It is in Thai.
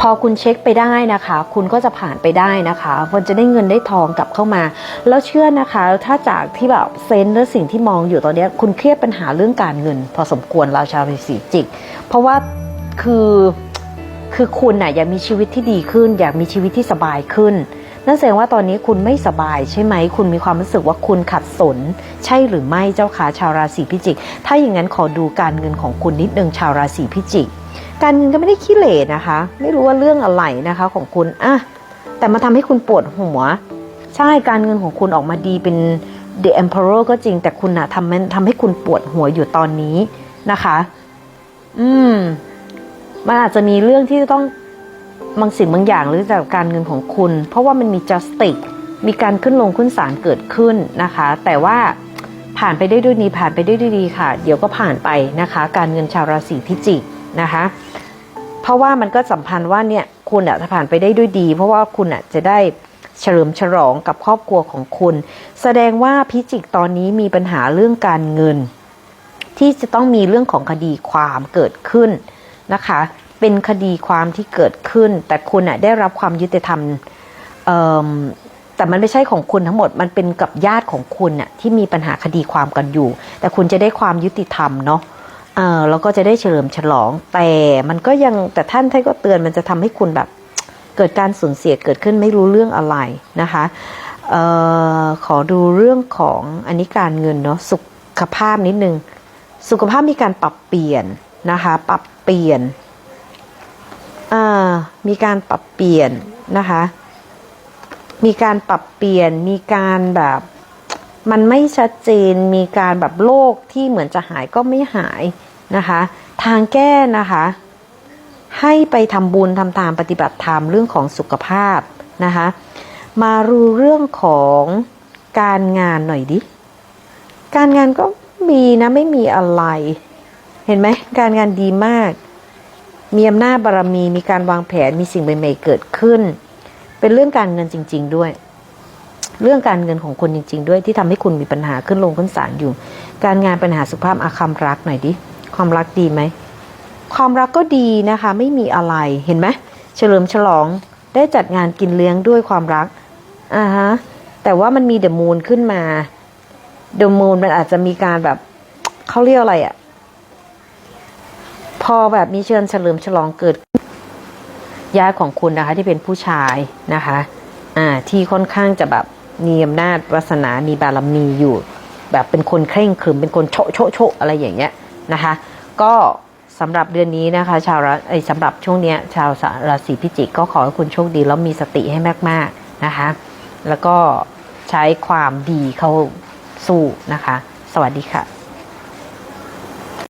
พอคุณเช็คไปได้นะคะ คุณก็จะผ่านไปได้นะคะมันจะได้เงินได้ทองกลับเข้ามา แล้วเชื่อนะคะ ถ้าจากที่แบบเซนส์และสิ่งที่มองอยู่ตอนนี้คุณเครียดปัญหาเรื่องการเงิน พอสมควรราชาราศีจิก เพราะว่าคือคือคุณน่ะอยากมีชีวิตที่ดีขึ้น อยากมีชีวิตที่สบายขึ้นนั่นแสดงว่าตอนนี้คุณไม่สบายใช่ไหม คุณมีความรู้สึกว่าคุณขัดสน ใช่หรือไม่เจ้าขาชาวราศีพิจิก ถ้าอย่างนั้นขอดูการเงินของคุณนิดนึงชาวราศีพิจิก การเงินก็ไม่ได้ขี้เหร่นะคะ ไม่รู้ว่าเรื่องอะไรนะคะของคุณอะแต่มาทำให้คุณปวดหัว ใช่การเงินของคุณออกมาดีเป็น The Emperor ก็จริง แต่คุณอะทำทำให้คุณปวดหัวอยู่ตอนนี้นะคะ อืม มันอาจจะมีเรื่องที่ต้องบางสิ่งบางอย่างหรือจากการเงินของคุณ เพราะว่ามันมี justice มีการขึ้นลงขึ้นศาลเกิดขึ้นนะคะ แต่ว่าผ่านไปได้ด้วยดีผ่านไปได้ด้วยดีค่ะ เดี๋ยวก็ผ่านไปนะคะ การเงินชาวราศีพิจิก นะคะ เพราะว่ามันก็สัมพันธ์ว่าเนี่ยคุณอะจะผ่านไปได้ด้วยดี เพราะว่าคุณอะจะได้เฉลิมฉลองกับครอบครัวของคุณ แสดงว่าพิจิกตอนนี้มีปัญหาเรื่องการเงิน ที่จะต้องมีเรื่องของคดีความเกิดขึ้นนะคะ เป็นคดีความที่เกิดขึ้น แต่คุณอะได้รับความยุติธรรมแต่มันไม่ใช่ของคุณทั้งหมด มันเป็นกับญาติของคุณน่ะที่มีปัญหาคดีความกันอยู่ แต่คุณจะได้ความยุติธรรมเนาะ เออแล้วก็จะได้เฉลิมฉลอง แต่มันก็ยังแต่ท่านท่านก็เตือนมันจะทำให้คุณแบบเกิดการสูญเสียเกิดขึ้นไม่รู้เรื่องอะไรนะคะเอ่อขอดูเรื่องของอันนี้การเงินเนาะสุขภาพนิดนึง สุขภาพมีการปรับเปลี่ยนนะคะปรับเปลี่ยนอ่ามีการปรับเปลี่ยนนะคะ มีการปรับเปลี่ยนมีการแบบ มันไม่ชัดเจนมีการแบบโรคที่เหมือนจะหายก็ไม่หายนะคะ ทางแก้นะคะ ให้ไปทำบุญทำตามปฏิบัติธรรมเรื่องของสุขภาพนะคะ มารู้เรื่องของการงานหน่อยดิ การงานก็มีนะไม่มีอะไร เห็นไหมการงานดีมาก มีอำนาจบารมีมีการวางแผนมีสิ่งใหม่ๆเกิดขึ้น เป็นเรื่องการเงินจริง ๆ ด้วย เรื่องการเงินของคุณจริง ๆ ด้วยที่ทำให้คุณมีปัญหาขึ้นลงขึ้นศาลอยู่ การงานปัญหาสุขภาพอาควารักหน่อยดิความรักดีไหมความรักก็ดีนะคะ ไม่มีอะไรเห็นไหมเฉลิมฉลองได้จัดงานกินเลี้ยงด้วยความรักอ่าฮะแต่ว่ามันมีเดอะมูนขึ้นมาเดอะมูนมันอาจจะมีการแบบเขาเรียกอะไรอะพอแบบมีเชิญเฉลิมฉลองเกิดญาติของคุณนะคะ ที่เป็นผู้ชายนะคะ อ่าที่ค่อนข้างจะแบบ มีอำนาจวาสนา มีบารมีอยู่ แบบเป็นคนเคร่งขรึมเป็นคนโชะโชะโชะอะไรอย่างเงี้ยนะคะ ก็สำหรับเดือนนี้นะคะ ชาวราไอสำหรับช่วงเนี้ยชาวราศีพิจิกก็ขอให้คุณโชคดีแล้วมีสติให้มากๆนะคะ แล้วก็ใช้ความดีเข้าสู้นะคะ สวัสดีค่ะ